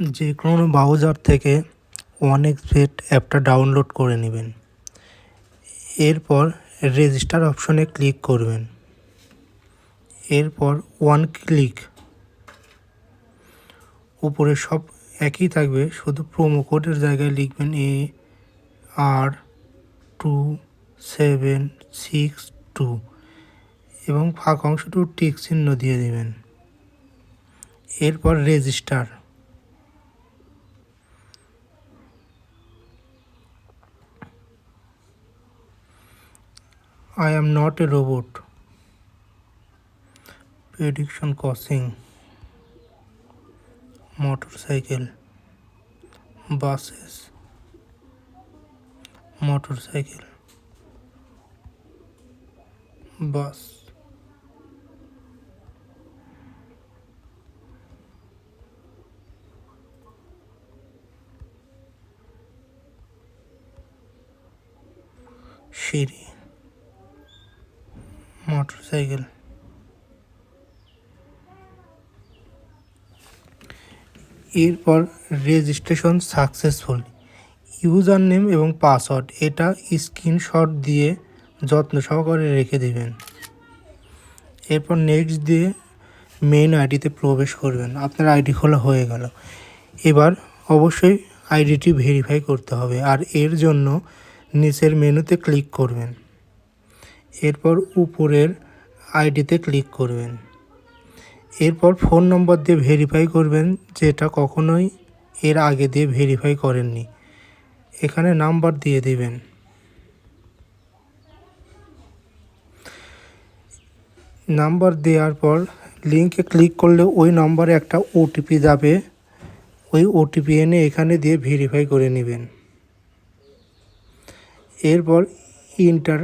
যে কোনো ব্রাউজার থেকে ওয়ান এক্সপেট অ্যাপটা ডাউনলোড করে নেবেন। এরপর রেজিস্টার অপশনে ক্লিক করবেন। এরপর ওয়ান ক্লিক। উপরে সব একই থাকবে, শুধু প্রোমো কোডের জায়গায় লিখবেন A R two seven six two এবং ফাঁক অংশটু টিক চিহ্ন দিয়ে দেবেন। এরপর register. I am not a robot. Prediction crossing. Motorcycle. Buses. Motorcycle. Bus. সিঁড়ি মোটরসাইকেল এরপর রেজিস্ট্রেশন সাকসেসফুল। ইউজার নেম এবং পাসওয়ার্ড, এটা স্ক্রিনশট দিয়ে যত্ন সহকারে রেখে দেবেন। এরপর নেক্সট দিয়ে মেইন আইডিতে প্রবেশ করবেন। আপনার আইডি খোলা হয়ে গেল। এবার অবশ্যই আইডিটি ভেরিফাই করতে হবে। আর এর জন্য নিচের মেনুতে ক্লিক করবেন। এরপর উপরের আইডিতে ক্লিক করবেন। এরপর ফোন নম্বর দিয়ে ভেরিফাই করবেন যেটা কখনোই এর আগে দিয়ে ভেরিফাই করেননি। এখানে নাম্বার দিয়ে দিবেন। নাম্বার দেওয়ার পর লিঙ্কে ক্লিক করলে ওই নম্বরে একটা ওটিপি যাবে। ওই ওটিপি এনে এখানে দিয়ে ভেরিফাই করে নেবেন। এরপর enter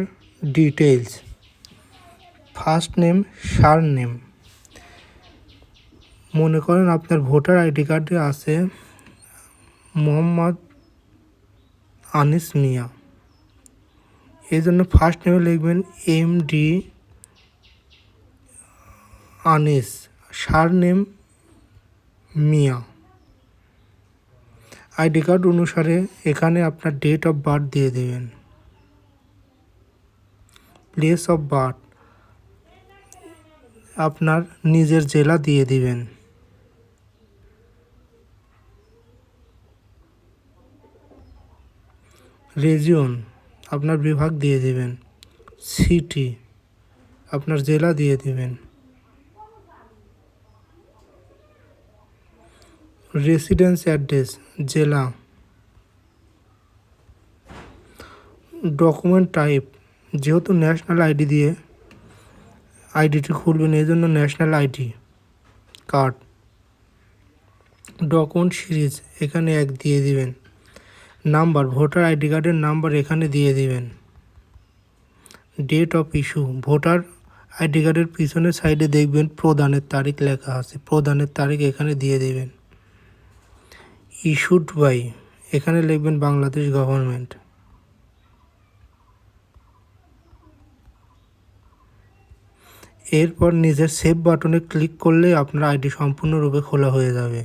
details first name surname মনে করেন আপনার ভোটার আইডি কার্ডে আছে মোহাম্মদ আনিস মিয়া। এই জন্য ফার্স্ট নেমে লিখবেন M D Anis surname Miah. ID card অনুসারে এখানে আপনার ডেট অফ বার্থ দিয়ে দেবেন। Place of birth. আপনার নিজের জেলা দিয়ে দিবেন। রেজিয়ন আপনার বিভাগ দিয়ে দিবেন। সিটি, আপনার জেলা দিয়ে দিবেন। রেসিডেন্স অ্যাড্রেস, জেলা। ডকুমেন্ট টাইপ যেহেতু ন্যাশনাল আইডি দিয়ে আইডিটি খুলবেন, এই জন্য national ID card document series এখানে এক দিয়ে দিবেন। নাম্বার ভোটার আইডি কার্ডের নাম্বার এখানে দিয়ে দিবেন। Date of issue voter ID কার্ডের পিছনের সাইডে দেখবেন প্রদানের তারিখ লেখা আছে, প্রদানের তারিখ এখানে দিয়ে দেবেন। ইস্যুড বাই এখানে লিখবেন বাংলাদেশ গভর্নমেন্ট এরপর নিজের সেভ বাটনে ক্লিক করলে আপনার আইডি সম্পূর্ণরূপে খোলা হয়ে যাবে।